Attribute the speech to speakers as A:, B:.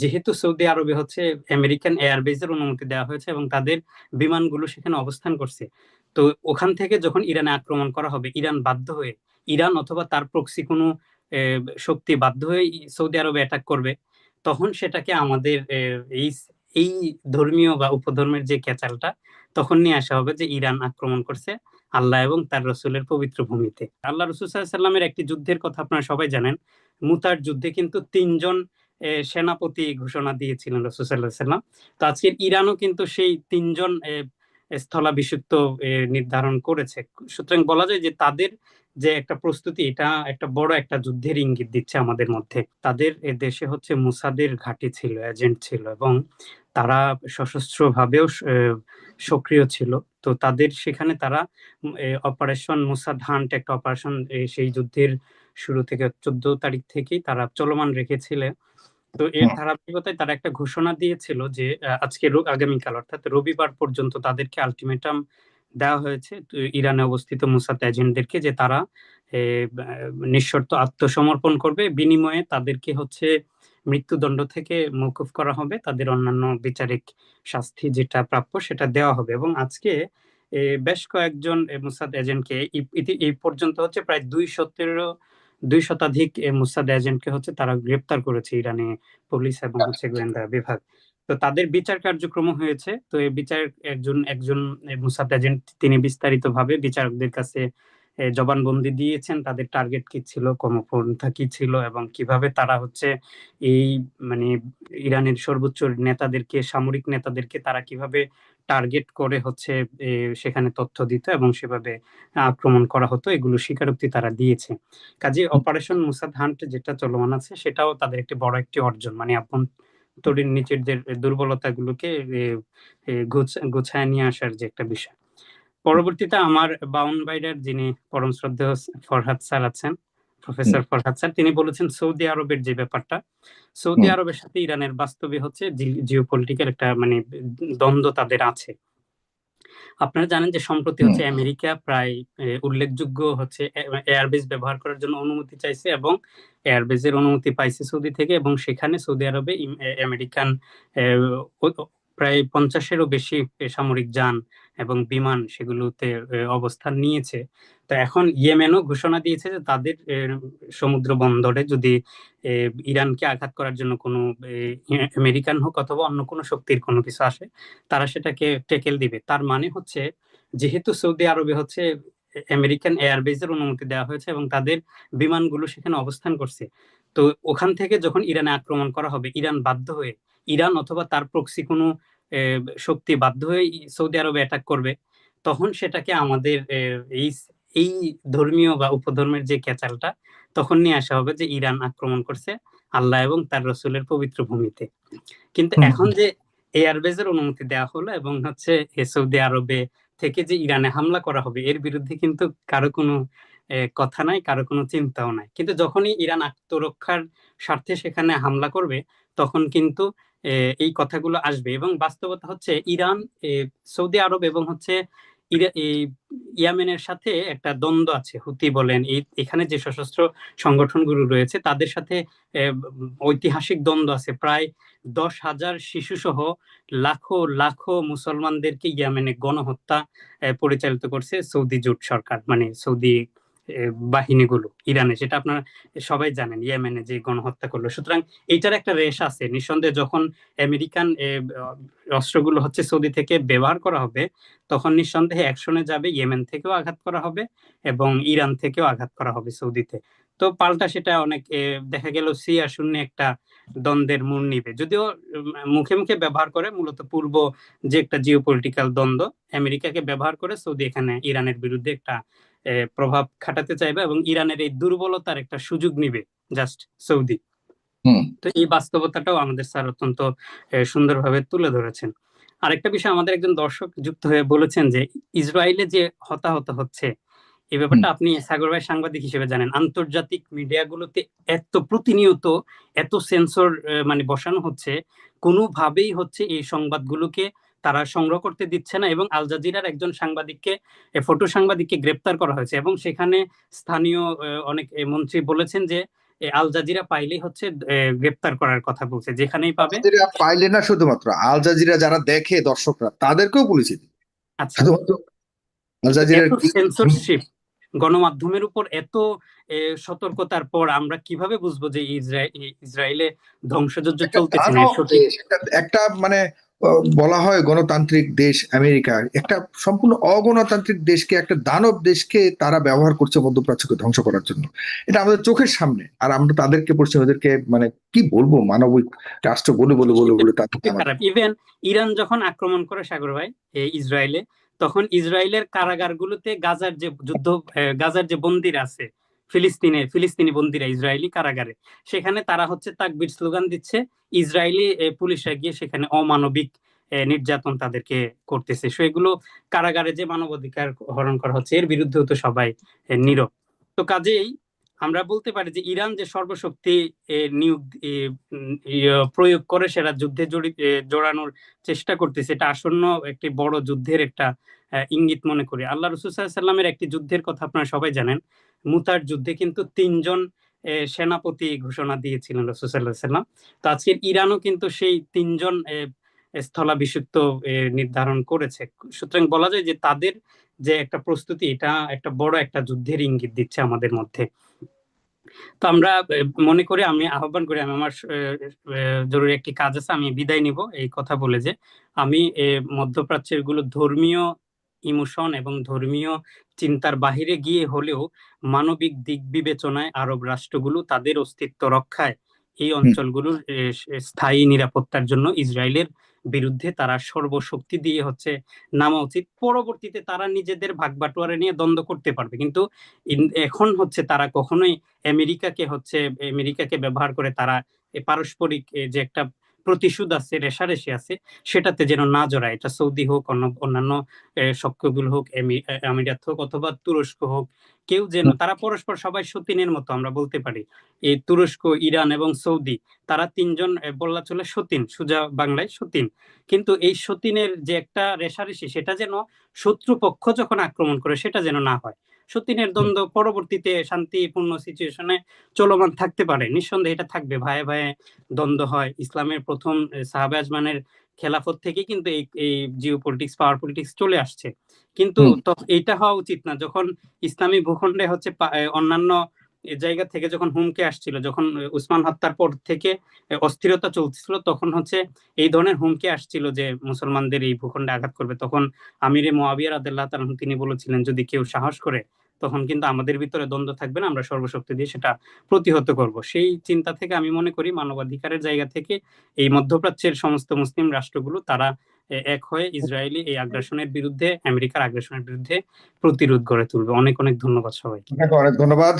A: যেহেতু সৌদি আরবে হচ্ছে আমেরিকান এয়ারবেজের অনুমতি দেওয়া হয়েছে এবং তাদের বিমানগুলো সেখানে অবস্থান করছে। তো ওখান থেকে যখন ইরানে আক্রমণ করা হবে, ইরান বাধ্য হয়ে, ইরান অথবা তার প্রক্সি কোনো শক্তি বাধ্য হয়ে সৌদি আরবে অ্যাটাক করবে, তখন সেটাকে আমাদের এই এই ধর্মীয় বা উপধর্মের যে ক্যাচালটা, তখন নিয়ে আসা হবে যে ইরান আক্রমণ করছে আল্লাহ এবং তার রসুলের পবিত্র ভূমিতে। আল্লাহ রসুল সাল্লামের একটি যুদ্ধের কথা আপনারা সবাই জানেন। মুতার যুদ্ধে কিন্তু তিনজন সেনাপতি ঘোষণা দিয়েছিলেন রসুসাল্লাহ সাল্লাম তো আজকের ইরানও কিন্তু সেই তিনজন স্থলাভিষিক্ত নির্ধারণ করেছে। সুতরাং বলা যায় যে তাদের যে একটা প্রস্তুতি, এটা একটা বড় একটা যুদ্ধের ইঙ্গিত দিচ্ছে আমাদের মধ্যে। তাদের দেশে হচ্ছে মুসাদের ঘাঁটি ছিল, এজেন্ট ছিল এবং তারা সশস্ত্র ভাবেও সক্রিয় ছিল। তো তাদের সেখানে তারা অপারেশন মুসাদ হান্ট একটা অপারেশন সেই যুদ্ধের শুরু থেকে চোদ্দ তারিখ থেকেই তারা চলমান রেখেছিলেন তো এর ধারাবাহিকতায় তারা একটা ঘোষণা দিয়েছিল যে আজকে আগামীকাল অর্থাৎ রবিবার পর্যন্ত তাদেরকে আলটিমেটাম দেওয়া হয়েছে ইরানে অবস্থিত মুসাদ এজেন্টদেরকে যে তারা নিঃশর্ত আত্মসমর্পণ করবে। বিনিময়ে তাদেরকে হচ্ছে মৃত্যুদণ্ড থেকে মৌকুফ করা হবে। তাদের অন্যান্য বিচারিক শাস্তি যেটা প্রাপ্য সেটা দেওয়া হবে। এবং আজকে বেশ কয়েকজন মুসাদ এজেন্টকে এই পর্যন্ত হচ্ছে প্রায় দুই সতেরো দুই শতাধিক মুসাদ এজেন্টকে হচ্ছে তারা গ্রেপ্তার করেছে ইরানে পুলিশ এবং হচ্ছে গোয়েন্দা বিভাগ। তো তাদের বিচার কার্যক্রম হয়েছে। তো এই বিচার একজন একজন মুসাদ এজেন্ট তিনি বিস্তারিতভাবে বিচারকদের কাছে জবানবন্দি দিয়েছেন তাদের টার্গেট কি ছিল কর্মপন্থা কি ছিল এবং কীভাবে তারা হচ্ছে এই মানে ইরানের সর্বোচ্চ নেতাদেরকে সামরিক নেতাদেরকে তারা কীভাবে টার্গেট করে হচ্ছে সেখানে তথ্য দিত এবং সেভাবে আক্রমণ করা হতো এগুলো স্বীকারোক্তি তারা দিয়েছে। কাজে অপারেশন মুসাদ হান্ট যেটা চলমান আছে সেটাও তাদের একটি বড় একটি অর্জন। মানে আপন তরিন নিচের যে দুর্বলতাগুলোকে গুছায় নিয়ে আসার যে একটা বিষয়। পরবর্তীতে আমার বাউন বাইরের যিনি পরম শ্রদ্ধেয় ফরহাদ স্যার আছেন প্রফেসর ফরহাদ স্যার তিনি বলেছেন সৌদি আরবের যে ব্যাপারটা সৌদি আরবের সাথে ইরানের বাস্তবে হচ্ছে জিও পলিটিক্যাল একটা মানে দ্বন্দ্ব তাদের আছে। আপনারা জানেন যে সম্প্রতি হচ্ছে আমেরিকা প্রায় উল্লেখযোগ্য হচ্ছে এয়ারবেস ব্যবহার করার জন্য অনুমতি চাইছে এবং এয়ারবেসের অনুমতি পাইছে সৌদি থেকে এবং সেখানে সৌদি আরবে আমেরিকান প্রায় পঞ্চাশেরও বেশি সামরিক যান এবং বিমান সেগুলোতে অবস্থান নিয়েছে। তো এখন ইয়েমেনও ঘোষণা দিয়েছে যে তাদের সমুদ্র বন্দরে যদি ইরানকে আঘাত করার জন্য কোনো আমেরিকান হোক অথবা অন্য কোনো শক্তির কোনো কিছু আসে, তারা সেটাকে টেকেল দিবে। তার মানে হচ্ছে যেহেতু সৌদি আরবে হচ্ছে আমেরিকান এয়ারবেজের অনুমতি দেওয়া হয়েছে এবং তাদের বিমানগুলো সেখানে অবস্থান করছে তো ওখান থেকে যখন ইরানে আক্রমণ করা হবে ইরান বাধ্য হয়ে ইরান অথবা তার প্রক্সি কোনো শক্তি বাধ্য হয়ে সৌদি আরবে অ্যাটাক করবে তখন সেটাকে আমাদের এই এই ধর্মীয় বা উপধর্মের যে ক্যাচালটা তখন নিয়ে আসা হবে যে ইরান আক্রমণ করছে আল্লাহ এবং তার রসুলের পবিত্র ভূমিতে। কিন্তু এখন যে এয়ারবেজের অনুমতি দেওয়া হলো এবং হচ্ছে সৌদি আরবে থেকে যে ইরানে হামলা করা হবে এর বিরুদ্ধে কিন্তু কারও কোনো কথা নাই, কারও কোনো চিন্তাও নাই। কিন্তু যখনই ইরান আত্মরক্ষার স্বার্থে সেখানে হামলা করবে, তখন কিন্তু এই কথাগুলো আসবে। এবং বাস্তবতা হচ্ছে, ইরান সৌদি আরব এবং হচ্ছে ইয়ামেনের সাথে একটা দ্বন্দ্ব আছে। হুতি বলেন, এই, এখানে যে সশস্ত্র সংগঠনগুলো রয়েছে, তাদের সাথে ঐতিহাসিক দ্বন্দ্ব আছে। প্রায় দশ হাজার শিশু সহ লাখো লাখো মুসলমানদেরকে ইয়ামেনে গণহত্যা পরিচালিত করছে সৌদি জোট সরকার মানে সৌদি বাহিনীগুলো, ইরানে, সেটা আপনারা সবাই জানেন, ইয়েমেনে যে গণহত্যা করল। সুতরাং এইটার একটা রেশ আছে। নিঃসন্দেহে যখন আমেরিকান অস্ত্রগুলো হচ্ছে সৌদি থেকে ব্যবহার করা হবে, তখন নিঃসন্দেহে অ্যাকশনে যাবে, ইয়েমেন থেকেও আঘাত করা হবে এবং ইরান থেকেও আঘাত করা হবে সৌদিতে। তো পাল্টা সেটা অনেক দেখা গেল সিয়া শূন্য একটা দ্বন্দ্বের মূল নিবে। যদিও মুখে মুখে ব্যবহার করে, মূলত পূর্ব যে একটা জিও পলিটিক্যাল দ্বন্দ্ব, আমেরিকাকে ব্যবহার করে সৌদি এখানে ইরানের বিরুদ্ধে একটা প্রভাব খাটাতে চাইবে এবং ইরানের এই দুর্বলতার একটা সুযোগ নিবে জাস্ট সৌদি। তো এই বাস্তবতাটাও আমাদের স্যার অত্যন্ত সুন্দরভাবে তুলে ধরেছেন। আরেকটা বিষয় আমাদের একজন দর্শক যুক্ত হয়ে বলেছেন যে ইসরায়েলে যে হতাহত হচ্ছে এই ব্যাপারটা আপনি সাগর ভাই সাংবাদিক হিসেবে জানেন। আন্তর্জাতিক মিডিয়াগুলোতে এত প্রতিনিয়ত এত সেন্সর মানে বসানো হচ্ছে কোনোভাবেই হচ্ছে এই সংবাদগুলোকে তারা সংগ্রহ করতে দিচ্ছে না এবং আল জাজিরার একজন সাংবাদিককে ফটো সাংবাদিককে গ্রেপ্তার করা হয়েছে এবং সেখানে স্থানীয় অনেক মন্ত্রী বলেছেন যে আল জাজিরা পাইলেই হচ্ছে গ্রেপ্তার করার কথা বলছে যেখানেই পাবে।
B: পাইলে না শুধুমাত্র আল জাজিরা যারা দেখে দর্শকরা তাদেরকেও পুলিশে
A: আচ্ছা।
B: আল জাজিরার
A: সেন্সরশিপ গণমাধ্যমের উপর এত সতর্কতার পর আমরা কীভাবে বুঝব যে ইসরায়েল ধ্বংসযজ্ঞ চলতেছে
B: একটা- মানে বলা হয় গণতান্ত্রিক দেশ আমেরিকা। একটা সম্পূর্ণ অগণতান্ত্রিক দেশকে, একটা দানব দেশকে তারা ব্যবহার করছে মধ্যপ্রাচ্যকে ধ্বংস করার জন্য। এটা আমাদের চোখের সামনে। আর আমরা তাদেরকে পড়ছি ওদেরকে মানে কি বলব? মানবিক রাষ্ট্র বলে বলে বলে বলে
A: ইভেন ইরান যখন আক্রমণ করে সাগর ভাই ইসরায়েলে, তখন ইসরায়েলের কারাগারগুলোতে গাজার যে যুদ্ধ গাজার যে বন্দিরা আছে ফিলিস্তিনের ফিলিস্তিনি বন্দিরা ইসরায়েলি কারাগারে। সেখানে তারা হচ্ছে তাকবির স্লোগান দিচ্ছে ইসরায়েলি এ, পুলিশরা গিয়ে সেখানে অমানবিক নির্যাতন তাদেরকে করতেছে। সেগুলো কারাগারে যে মানবাধিকার হরণ করা হচ্ছে এর বিরুদ্ধেও তো সবাই নীরব। তো কাজেই আমরা বলতে পারি যে ইরান যে সর্বশক্তি নিয়োগ ইয়ে, প্রয়োগ করে সেটা যুদ্ধে জড়ানোর চেষ্টা করতেছে এটা আসন্ন একটি বড় যুদ্ধের একটা ইঙ্গিত মনে করি। আল্লাহ রসুল সাল্লামের একটি যুদ্ধের কথা আপনারা সবাই জানেন। মুতার যুদ্ধে কিন্তু তিনজন সেনাপতি ঘোষণা দিয়েছিলেন রসুল সাল্লাহ সাল্লাম তো আজকের ইরানও কিন্তু সেই তিনজন স্থলাভিষিক্ত নির্ধারণ করেছে। সুতরাং বলা যায় যে তাদের যে একটা প্রস্তুতি, এটা একটা বড় একটা যুদ্ধের ইঙ্গিত দিচ্ছে আমাদের মধ্যে। তো আমরা মনে করি, আমি আহ্বান করি, আমি আমার জরুরি একটি কাজ আছে, আমি বিদায় নিব। এই কথা বলে যে, আমি মধ্যপ্রাচ্যেরগুলো ধর্মীয় ইমোশন এবং ধর্মীয় চিন্তার বাহিরে গিয়ে হলেও মানবিক দিক বিবেচনায় আরব রাষ্ট্রগুলো তাদের অস্তিত্ব রক্ষায়। এই অঞ্চলগুলোর স্থায়ী নিরাপত্তার জন্য ইসরায়েলের বিরুদ্ধে তারা সর্বশক্তি দিয়ে হচ্ছে নামা উচিত। পরবর্তীতে তারা নিজেদের ভাগবাটোয়ারা নিয়ে দ্বন্দ্ব করতে পারবে। কিন্তু এখন হচ্ছে তারা কখনোই আমেরিকাকে হচ্ছে আমেরিকাকে ব্যবহার করে তারা পারস্পরিক যে একটা প্রতিশোধ আছে রেশারেশি আছে সেটাতে যেন না জড়ায়। এটা সৌদি হোক অন্য অন্যান্য এ, সক্রিয়গুলো হোক আমিরাত হোক অথবা তুরস্ক হোক কেউ যেন তারা পরস্পর সবাই সতীনের মতো আমরা বলতে পারি। এই তুরস্ক ইরান এবং সৌদি তারা তিনজন এ, বলা চলে সতীন সুজা বাংলায় সতীন। কিন্তু এই সতীনের যে একটা রেশারেশি সেটা যেন শত্রুপক্ষ যখন আক্রমণ করে সেটা যেন না হয়। সতীনের দ্বন্দ্ব পরবর্তীতে শান্তিপূর্ণ সিচুয়েশনে চলমান থাকতে পারে। নিঃসন্দেহে এটা থাকবে। ভাই ভাইয়ে দ্বন্দ্ব হয়। ইসলামের প্রথম সাহাবে আজমানের খেলাফত থেকে কিন্তু এই এই জিও পলিটিক্স পাওয়ার পলিটিক্স চলে আসছে। কিন্তু এটা এইটা হওয়া উচিত না। যখন ইসলামী ভূখণ্ডে হচ্ছে অন্যান্য জায়গা থেকে যখন হুমকি আসছিল, যখন উসমান হত্যার পর থেকে অস্থিরতা চলছিল তখন হচ্ছে এই ধরনের হুমকি আসছিল যে মুসলমানদের এই ভূখণ্ডে আঘাত করবে। তখন আমিরে মোয়াবিয়া রাদিল্লাহ তাআলা তিনি বলেছিলেন, যদি কেউ সাহস করে, তখন কিন্তু আমাদের ভিতরে দ্বন্দ্ব থাকবে না, আমরা সর্বশক্তি দিয়ে সেটা প্রতিহত করব। সেই চিন্তা থেকে আমি মনে করি মানবাধিকারের জায়গা থেকে এই মধ্যপ্রাচ্যের সমস্ত মুসলিম রাষ্ট্রগুলো, তারা এক হয়ে ইসরায়েলি এই আগ্রাসনের বিরুদ্ধে, আমেরিকার আগ্রাসনের বিরুদ্ধে প্রতিরোধ গড়ে তুলবে। অনেক অনেক ধন্যবাদ সবাইকে।
B: অনেক ধন্যবাদ।